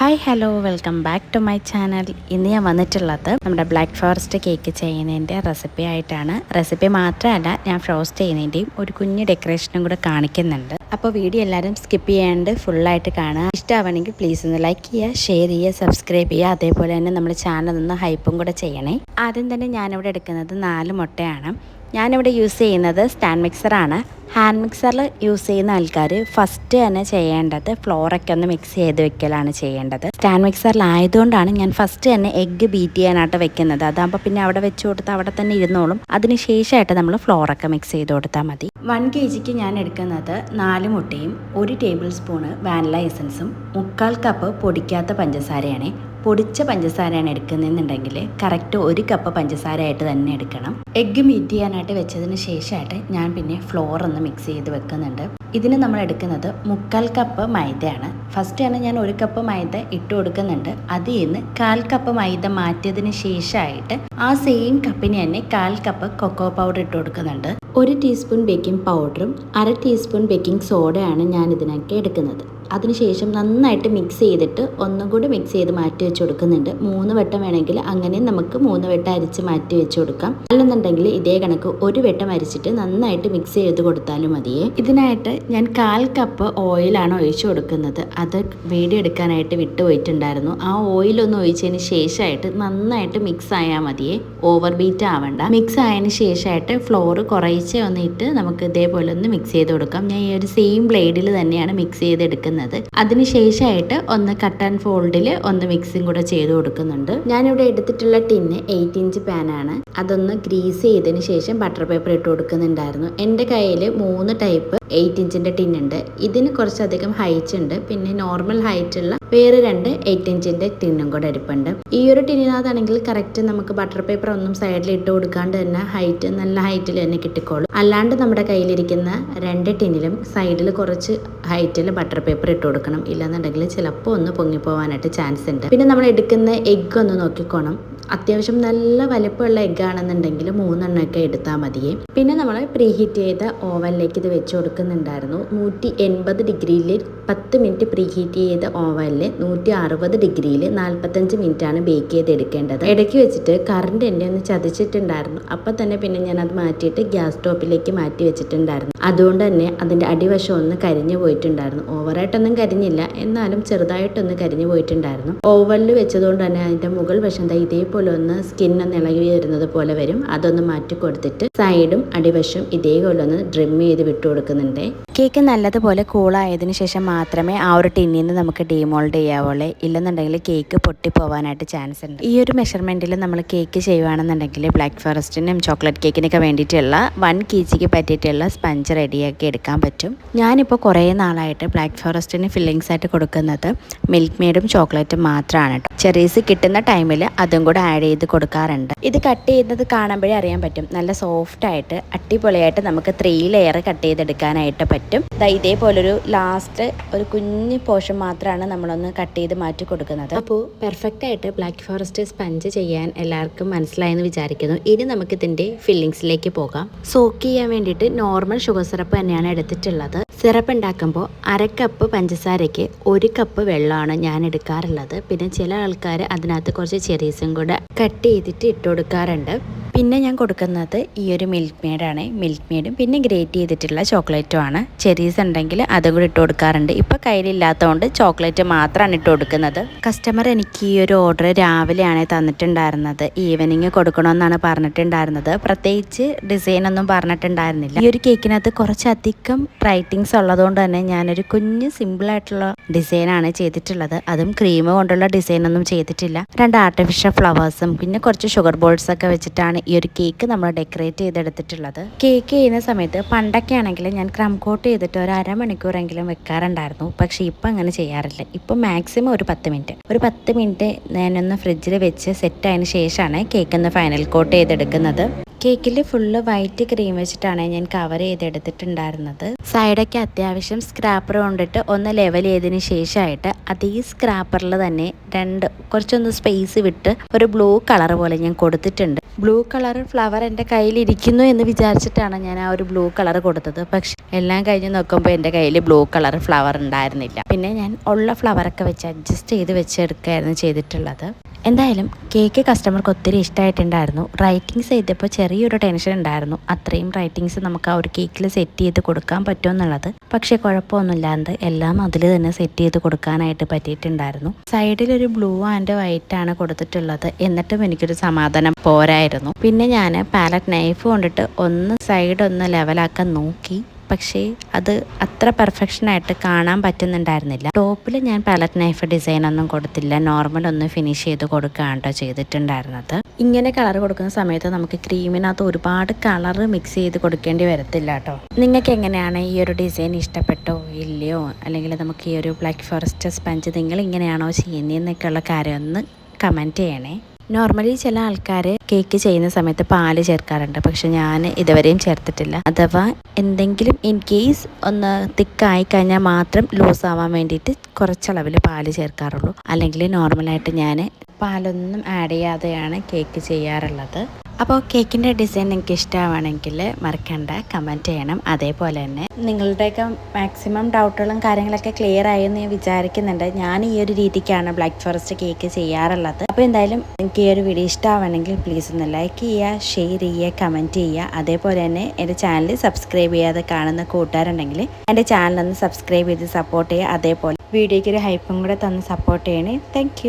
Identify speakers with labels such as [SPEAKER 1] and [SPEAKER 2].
[SPEAKER 1] Hi hello welcome back to my channel ഇന്ന് ഞാൻ വന്നിട്ടുള്ളത് നമ്മുടെ ബ്ലാക്ക് ഫോറസ്റ്റ് കേക്ക് ചെയ്യുന്നതിന്റെ റെസിപ്പി ആയിട്ടാണ്. റെസിപ്പി മാത്രമല്ല ഞാൻ ഫ്രോസ്റ്റ് ചെയ്യുന്നതിന്റെയും ഒരു കുഞ്ഞ് ഡെക്കറേഷനും കൂടെ കാണിക്കുന്നുണ്ട്. അപ്പോൾ വീഡിയോ എല്ലാവരും സ്കിപ്പ് ചെയ്യാണ്ട് ഫുള്ളായിട്ട് കാണുക. ഇഷ്ടമാവണമെങ്കിൽ പ്ലീസ് ഒന്ന് ലൈക്ക് ചെയ്യുക ഷെയർ ചെയ്യുക സബ്സ്ക്രൈബ് ചെയ്യുക. അതേപോലെ തന്നെ നമ്മുടെ ചാനൽ ഒന്ന് ഹൈപ്പും കൂടെ ചെയ്യണേ. ആദ്യം തന്നെ ഞാനിവിടെ എടുക്കുന്നത് നാല് മുട്ടയാണ്. ഞാനിവിടെ യൂസ് ചെയ്യുന്നത് സ്റ്റാൻഡ് മിക്സറാണ് ഹാൻഡ് മിക്സറിൽ യൂസ് ചെയ്യുന്ന ആൾക്കാർ ഫസ്റ്റ് തന്നെ ചെയ്യേണ്ടത് ഫ്ലോറൊക്കെ ഒന്ന് മിക്സ് ചെയ്ത് വെക്കലാണ് ചെയ്യേണ്ടത്. സ്റ്റാൻഡ് മിക്സറിലായതുകൊണ്ടാണ് ഞാൻ ഫസ്റ്റ് തന്നെ എഗ്ഗ് ബീറ്റ് ചെയ്യാനായിട്ട് വെക്കുന്നത്. അതാകുമ്പോൾ പിന്നെ അവിടെ വെച്ച് കൊടുത്ത് അവിടെ തന്നെ ഇരുന്നോളും. അതിന് ശേഷമായിട്ട് നമ്മൾ ഫ്ലോറൊക്കെ മിക്സ് ചെയ്ത് കൊടുത്താൽ മതി. വൺ കെ ജിക്ക് ഞാൻ എടുക്കുന്നത് നാല് മുട്ടയും ഒരു ടേബിൾ സ്പൂണ് വാനില എസൻസും മുക്കാൽ കപ്പ് പൊടിക്കാത്ത പഞ്ചസാരയാണ്. പൊടിച്ച പഞ്ചസാരയാണ് എടുക്കുന്നതെന്നുണ്ടെങ്കിൽ കറക്റ്റ് ഒരു കപ്പ് പഞ്ചസാരയായിട്ട് തന്നെ എടുക്കണം. എഗ്ഗ് മീറ്റ് ചെയ്യാനായിട്ട് വെച്ചതിന് ശേഷമായിട്ട് ഞാൻ പിന്നെ ഫ്ലോർ ഒന്ന് മിക്സ് ചെയ്ത് വെക്കുന്നുണ്ട്. ഇതിന് നമ്മൾ എടുക്കുന്നത് മുക്കാൽ കപ്പ് മൈദയാണ്. ഫസ്റ്റ് തന്നെ ഞാൻ ഒരു കപ്പ് മൈദ ഇട്ട് കൊടുക്കുന്നുണ്ട്. അതിൽ നിന്ന് കാൽ കപ്പ് മൈദ മാറ്റിയതിന് ശേഷമായിട്ട് ആ സെയിം കപ്പിന് തന്നെ കാൽ കപ്പ് കൊക്കോ പൗഡർ ഇട്ട് കൊടുക്കുന്നുണ്ട്. ഒരു ടീസ്പൂൺ ബേക്കിംഗ് പൗഡറും അര ടീസ്പൂൺ ബേക്കിംഗ് സോഡയാണ് ഞാൻ ഇതിനൊക്കെ എടുക്കുന്നത്. അതിനുശേഷം നന്നായിട്ട് മിക്സ് ചെയ്തിട്ട് ഒന്നും കൂടി മിക്സ് ചെയ്ത് മാറ്റി വെച്ച് കൊടുക്കുന്നുണ്ട് മൂന്ന് വട്ടം വേണമെങ്കിൽ അങ്ങനെ നമുക്ക് മൂന്ന് വട്ടം അരിച്ച് മാറ്റി വെച്ച് കൊടുക്കാം അല്ലെന്നുണ്ടെങ്കിൽ ഇതേ കണക്ക് ഒരു വട്ടം അരിച്ചിട്ട് നന്നായിട്ട് മിക്സ് ചെയ്ത് കൊടുത്താലും മതിയേ. ഇതിനായിട്ട് ഞാൻ കാൽ കപ്പ് ഓയിലാണ് ഒഴിച്ചു കൊടുക്കുന്നത്. അത് വീഡിയോ എടുക്കാനായിട്ട് വിട്ടുപോയിട്ടുണ്ടായിരുന്നു ആ ഓയിലൊന്ന് ഒഴിച്ചതിന് ശേഷമായിട്ട് നന്നായിട്ട് മിക്സ് ആയാൽ മതിയേ. ഓവർ ബീറ്റ് ആവണ്ട. മിക്സ് ആയതിന് ശേഷമായിട്ട് ഫ്ലോർ കുറേശ്ശെ വന്നിട്ട് നമുക്ക് ഇതേപോലെ ഒന്ന് മിക്സ് ചെയ്ത് കൊടുക്കാം. ഞാൻ ഈ ഒരു സെയിം ബ്ലേഡിൽ തന്നെയാണ് മിക്സ് ചെയ്തെടുക്കുന്നത്. അതിന് ശേഷമായിട്ട് ഒന്ന് കട്ട് ആൻഡ് ഫോൾഡിൽ ഒന്ന് മിക്സിങ് കൂടെ ചെയ്ത് കൊടുക്കുന്നുണ്ട്. ഞാനിവിടെ എടുത്തിട്ടുള്ള ടിന്ന് എയ്റ്റ് ഇഞ്ച് പാനാണ് അതൊന്ന് ഗ്രീസ് ചെയ്തതിന് ശേഷം ബട്ടർ പേപ്പർ ഇട്ട് കൊടുക്കുന്നുണ്ടായിരുന്നു. എന്റെ കയ്യിൽ മൂന്ന് ടൈപ്പ് എയ്റ്റ് ഇഞ്ചിന്റെ ടിന്നുണ്ട് ഇതിന് കുറച്ചധികം ഹൈറ്റ് ഉണ്ട്. പിന്നെ നോർമൽ ഹൈറ്റ് ഉള്ള വേറെ രണ്ട് എയ്റ്റ് ഇഞ്ചിന്റെ ടിന്നും കൂടെ ഇരിപ്പുണ്ട് ഈ ഒരു ടിന്നിനകത്താണെങ്കിൽ കറക്റ്റ് നമുക്ക് ബട്ടർ പേപ്പർ ഒന്നും സൈഡിൽ ഇട്ട് കൊടുക്കാണ്ട് തന്നെ ഹൈറ്റ് നല്ല ഹൈറ്റിൽ തന്നെ കിട്ടിക്കോളും. അല്ലാണ്ട് നമ്മുടെ കയ്യിലിരിക്കുന്ന രണ്ട് ടിന്നിലും സൈഡിൽ കുറച്ച് ഹൈറ്റിൽ ബട്ടർ പേപ്പർ ഇട്ട് കൊടുക്കണം. ഇല്ലാന്നുണ്ടെങ്കിൽ ചിലപ്പോൾ ഒന്ന് പൊങ്ങിപ്പോവാനായിട്ട് ചാൻസ് ഉണ്ട്. പിന്നെ നമ്മൾ എടുക്കുന്ന എഗ്ഗ് ഒന്ന് നോക്കിക്കോണം. അത്യാവശ്യം നല്ല വലിപ്പമുള്ള എഗ്ഗാണെന്നുണ്ടെങ്കിൽ മൂന്നെണ്ണമൊക്കെ എടുത്താൽ മതിയേ. പിന്നെ നമ്മൾ പ്രീഹീറ്റ് ചെയ്ത ഓവനിലേക്ക് ഇത് വെച്ച് കൊടുക്കുന്നുണ്ടായിരുന്നു. നൂറ്റി എൺപത് ഡിഗ്രിയിൽ പത്ത് മിനിറ്റ് പ്രീഹീറ്റ് ചെയ്ത ഓവനിൽ നൂറ്റി അറുപത് ഡിഗ്രിയിൽ നാൽപ്പത്തഞ്ച് മിനിറ്റാണ് ബേക്ക് ചെയ്ത് എടുക്കേണ്ടത് ഇടയ്ക്ക് വെച്ചിട്ട് കറണ്ട് എന്നെ ഒന്ന് ചതിച്ചിട്ടുണ്ടായിരുന്നു. അപ്പം തന്നെ പിന്നെ ഞാൻ അത് മാറ്റിയിട്ട് ഗ്യാസ് സ്റ്റോപ്പിലേക്ക് മാറ്റി വെച്ചിട്ടുണ്ടായിരുന്നു. അതുകൊണ്ട് തന്നെ അതിന്റെ അടിവശം ഒന്ന് കരിഞ്ഞു പോയിട്ടുണ്ടായിരുന്നു. ഓവറായിട്ടൊന്നും കരിഞ്ഞില്ല. എന്നാലും ചെറുതായിട്ടൊന്ന് കരിഞ്ഞു പോയിട്ടുണ്ടായിരുന്നു. ഓവനിൽ വെച്ചതുകൊണ്ട് തന്നെ അതിന്റെ മുകൾ വശം ദാ ഇതേപോലെ ഒന്ന് സ്കിൻ ഒന്ന് ഇളകി വരുന്നത് പോലെ വരും. അതൊന്ന് മാറ്റി കൊടുത്തിട്ട് സൈഡും അടിവശം ഇതേപോലെ ഒന്ന് ഡ്രിം ചെയ്ത് വിട്ടു കൊടുക്കുന്നുണ്ട് കേക്ക് നല്ലതുപോലെ കൂളായതിനു ശേഷം മാത്രമേ ആ ഒരു ടിന്നിൽ നിന്ന് നമുക്ക് ഡീമോൾഡ് ചെയ്യാവുള്ളൂ. ഇല്ലെന്നുണ്ടെങ്കിൽ കേക്ക് പൊട്ടിപ്പോവാനായിട്ട് ചാൻസ് ഉണ്ട്. ഈ ഒരു മെഷർമെന്റിൽ നമ്മൾ കേക്ക് ചെയ്യുകയാണെന്നുണ്ടെങ്കിൽ ബ്ലാക്ക് ഫോറസ്റ്റിനും ചോക്ലേറ്റ് കേക്കിനൊക്കെ വേണ്ടിയിട്ടുള്ള വൺ കെ ജിക്ക് പറ്റിയിട്ടുള്ള സ്പഞ്ച് റെഡിയാക്കി എടുക്കാൻ പറ്റും. ഞാനിപ്പോൾ കുറേ നാളായിട്ട് ബ്ലാക്ക് ഫോറസ്റ്റിന് ഫില്ലിങ്സ് ആയിട്ട് കൊടുക്കുന്നത് മിൽക്ക് മെയ്ഡും ചോക്ലേറ്റും മാത്രമാണ് ചെറീസ് കിട്ടുന്ന ടൈമിൽ അതും കൂടെ ആഡ് ചെയ്ത് കൊടുക്കാറുണ്ട്. ഇത് കട്ട് ചെയ്യുന്നത് കാണുമ്പോഴേ അറിയാൻ പറ്റും. നല്ല സോഫ്റ്റ് ആയിട്ട് അടിപൊളിയായിട്ട് നമുക്ക് ത്രീ ലെയർ കട്ട് ചെയ്തെടുക്കാനായിട്ട് പറ്റും. ഇതേപോലൊരു ലാസ്റ്റ് ഒരു കുഞ്ഞ് പോർഷൻ മാത്രമാണ് നമ്മളൊന്ന് കട്ട് ചെയ്ത് മാറ്റി കൊടുക്കുന്നത്. അപ്പോൾ പെർഫെക്റ്റ് ആയിട്ട് ബ്ലാക്ക് ഫോറസ്റ്റ് സ്പഞ്ച് ചെയ്യാൻ എല്ലാവർക്കും മനസ്സിലായെന്ന് വിചാരിക്കുന്നു. ഇനി നമുക്ക് ഇതിന്റെ ഫില്ലിങ്സിലേക്ക് പോകാം. സോക്ക് ചെയ്യാൻ വേണ്ടിയിട്ട് നോർമൽ ഷുഗർ സിറപ്പ് തന്നെയാണ് എടുത്തിട്ടുള്ളത്. സിറപ്പ് ഉണ്ടാക്കുമ്പോൾ അര കപ്പ് പഞ്ചസാരയ്ക്ക് ഒരു കപ്പ് വെള്ളമാണ് ഞാൻ എടുക്കാറുള്ളത്. പിന്നെ ചില ആൾക്കാർ അതിനകത്ത് കുറച്ച് ചെറീസും കൂടെ കട്ട് ചെയ്തിട്ട് ഇട്ട് കൊടുക്കാറുണ്ട്. പിന്നെ ഞാൻ കൊടുക്കുന്നത് ഈ ഒരു മിൽക്ക് മെയ്ഡാണ് മിൽക്ക് മെയ്ഡും പിന്നെ ഗ്രേറ്റ് ചെയ്തിട്ടുള്ള ചോക്ലേറ്റും ആണ്. ചെറീസ് ഉണ്ടെങ്കിൽ അതും കൂടി ഇട്ട് കൊടുക്കാറുണ്ട്. ഇപ്പോൾ കയ്യിലില്ലാത്തതുകൊണ്ട് ചോക്ലേറ്റ് മാത്രമാണ് ഇട്ട് കൊടുക്കുന്നത്. കസ്റ്റമർ എനിക്ക് ഈ ഒരു ഓർഡർ രാവിലെയാണ് തന്നിട്ടുണ്ടായിരുന്നത്. ഈവനിങ് കൊടുക്കണമെന്നാണ് പറഞ്ഞിട്ടുണ്ടായിരുന്നത്. പ്രത്യേകിച്ച് ഡിസൈൻ ഒന്നും പറഞ്ഞിട്ടുണ്ടായിരുന്നില്ല. ഈ ഒരു കേക്കിനകത്ത് കുറച്ചധികം റൈറ്റിങ്സ് ഉള്ളതുകൊണ്ട് തന്നെ ഞാനൊരു കുഞ്ഞ് സിമ്പിളായിട്ടുള്ള ഡിസൈനാണ് ചെയ്തിട്ടുള്ളത്. അതും ക്രീം കൊണ്ടുള്ള ഡിസൈനൊന്നും ചെയ്തിട്ടില്ല. രണ്ട് ആർട്ടിഫിഷ്യൽ ഫ്ലവേഴ്സും പിന്നെ കുറച്ച് ഷുഗർ ബോൾസ് ഒക്കെ വെച്ചിട്ടാണ് ഈ ഒരു കേക്ക് നമ്മൾ ഡെക്കറേറ്റ് ചെയ്തെടുത്തിട്ടുള്ളത്. കേക്ക് ചെയ്യുന്ന സമയത്ത് പണ്ടൊക്കെ ആണെങ്കിൽ ഞാൻ ക്രം കോട്ട് ചെയ്തിട്ട് ഒരു അരമണിക്കൂറെങ്കിലും വെക്കാറുണ്ടായിരുന്നു. പക്ഷേ ഇപ്പം അങ്ങനെ ചെയ്യാറില്ല. ഇപ്പം മാക്സിമം ഒരു പത്ത് മിനിറ്റ്. ഒരു പത്ത് മിനിറ്റ് ഞാനൊന്ന് ഫ്രിഡ്ജിൽ വെച്ച് സെറ്റ് ആയതിനു ശേഷമാണ് കേക്ക് ഒന്ന് ഫൈനൽ കോട്ട് ചെയ്തെടുക്കുന്നത്. കേക്കിൽ ഫുള്ള് വൈറ്റ് ക്രീം വെച്ചിട്ടാണ് ഞാൻ കവർ ചെയ്തെടുത്തിട്ടുണ്ടായിരുന്നത്. സൈഡൊക്കെ അത്യാവശ്യം സ്ക്രാപ്പർ കൊണ്ടിട്ട് ഒന്ന് ലെവൽ ചെയ്തതിന് ശേഷമായിട്ട് അതേ സ്ക്രാപ്പറിൽ തന്നെ രണ്ട് കുറച്ചൊന്ന് സ്പേസ് വിട്ട് ഒരു ബ്ലൂ കളർ പോലെ ഞാൻ കൊടുത്തിട്ടുണ്ട്. ബ്ലൂ കളർ ഫ്ലവർ എന്റെ കയ്യിലിരിക്കുന്നു എന്ന് വിചാരിച്ചിട്ടാണ് ഞാൻ ആ ഒരു ബ്ലൂ കളർ കൊടുത്തത്. പക്ഷെ എല്ലാം കഴിഞ്ഞ് നോക്കുമ്പോൾ എന്റെ കയ്യിൽ ബ്ലൂ കളർ ഫ്ലവർ ഉണ്ടായിരുന്നില്ല. പിന്നെ ഞാൻ ഉള്ള ഫ്ലവറൊക്കെ വെച്ച് അഡ്ജസ്റ്റ് ചെയ്ത് വെച്ചെടുക്കുകയായിരുന്നു ചെയ്തിട്ടുള്ളത്. എന്തായാലും കേക്ക് കസ്റ്റമർക്ക് ഒത്തിരി ഇഷ്ടമായിട്ടുണ്ടായിരുന്നു റൈറ്റിങ്സ് ചെയ്തപ്പോൾ ചെറിയൊരു ടെൻഷൻ ഉണ്ടായിരുന്നു. അത്രയും റൈറ്റിങ്സ് നമുക്ക് ആ ഒരു കേക്കിൽ സെറ്റ് ചെയ്ത് കൊടുക്കാൻ പറ്റുമെന്നുള്ളത്. പക്ഷേ കുഴപ്പമൊന്നുമില്ലാണ്ട് എല്ലാം അതിൽ തന്നെ സെറ്റ് ചെയ്ത് കൊടുക്കാനായിട്ട് പറ്റിയിട്ടുണ്ടായിരുന്നു. സൈഡിൽ ഒരു ബ്ലൂ ആൻഡ് വൈറ്റ് ആണ് കൊടുത്തിട്ടുള്ളത്. എന്നിട്ടും എനിക്കൊരു സമാധാനം പോരായിരുന്നു. പിന്നെ ഞാൻ പാലറ്റ് നൈഫ് കൊണ്ടിട്ട് ഒന്ന് സൈഡ് ഒന്ന് ലെവലാക്കാൻ നോക്കി. പക്ഷേ അത് അത്ര പെർഫെക്ഷനായിട്ട് കാണാൻ പറ്റുന്നുണ്ടായിരുന്നില്ല. ടോപ്പിൽ ഞാൻ പാലറ്റ് നൈഫ് ഡിസൈൻ ഒന്നും കൊടുത്തില്ല. നോർമൽ ഒന്ന് ഫിനിഷ് ചെയ്ത് കൊടുക്കുകയാണ് ചെയ്തിട്ടുണ്ടായിരുന്നത്. ഇങ്ങനെ കളർ കൊടുക്കുന്ന സമയത്ത് നമുക്ക് ക്രീമിനകത്ത് ഒരുപാട് കളർ മിക്സ് ചെയ്ത് കൊടുക്കേണ്ടി വരത്തില്ല കേട്ടോ നിങ്ങൾക്ക് എങ്ങനെയാണ് ഈ ഒരു ഡിസൈൻ ഇഷ്ടപ്പെട്ടോ? ഇല്ലയോ? അല്ലെങ്കിൽ നമുക്ക് ഈ ഒരു ബ്ലാക്ക് ഫോറസ്റ്റ് സ്പഞ്ച് നിങ്ങൾ ഇങ്ങനെയാണോ ചെയ്യുന്നതെന്നൊക്കെയുള്ള കാര്യം ഒന്ന് കമന്റ് ചെയ്യണേ. നോർമലി ചില ആൾക്കാർ കേക്ക് ചെയ്യുന്ന സമയത്ത് പാൽ ചേർക്കാറുണ്ട്. പക്ഷെ ഞാൻ ഇതുവരെയും ചേർത്തിട്ടില്ല. അഥവാ എന്തെങ്കിലും ഇൻ കേസ് ഒന്ന് തിക്കായി കഴിഞ്ഞാൽ മാത്രം ലൂസ് ആവാൻ വേണ്ടിയിട്ട് കുറച്ചളവിൽ പാൽ ചേർക്കാറുള്ളൂ. അല്ലെങ്കിൽ നോർമലായിട്ട് ഞാൻ പാലൊന്നും ആഡ് ചെയ്യാതെയാണ് കേക്ക് ചെയ്യാറുള്ളത്. അപ്പോൾ കേക്കിന്റെ ഡിസൈൻ നിങ്ങൾക്ക് ഇഷ്ടമാണെങ്കിൽ മറക്കണ്ട. കമന്റ് ചെയ്യണം. അതേപോലെ തന്നെ നിങ്ങളുടെയൊക്കെ മാക്സിമം ഡൗട്ടുകളും കാര്യങ്ങളൊക്കെ ക്ലിയർ ആയെന്ന് ഞാൻ വിചാരിക്കുന്നുണ്ട്. ഞാൻ ഈ ഒരു രീതിക്കാണ് ബ്ലാക്ക് ഫോറസ്റ്റ് കേക്ക് ചെയ്യാറുള്ളത്. അപ്പോൾ എന്തായാലും നിങ്ങൾക്ക് ഈ ഒരു വീഡിയോ ഇഷ്ടമാണെങ്കിൽ പ്ലീസ് ഒന്ന് ലൈക്ക് ചെയ്യുക ഷെയർ ചെയ്യുക കമന്റ് ചെയ്യുക. അതേപോലെ തന്നെ എന്റെ ചാനൽ സബ്സ്ക്രൈബ് ചെയ്യാതെ കാണുന്ന കൂട്ടുകാരുണ്ടെങ്കിൽ എന്റെ ചാനലൊന്ന് സബ്സ്ക്രൈബ് ചെയ്ത് സപ്പോർട്ട് ചെയ്യുക. അതേപോലെ വീഡിയോയ്ക്ക് ഒരു ഹൈപ്പും കൂടെ തന്ന് സപ്പോർട്ട് ചെയ്യണേ. താങ്ക്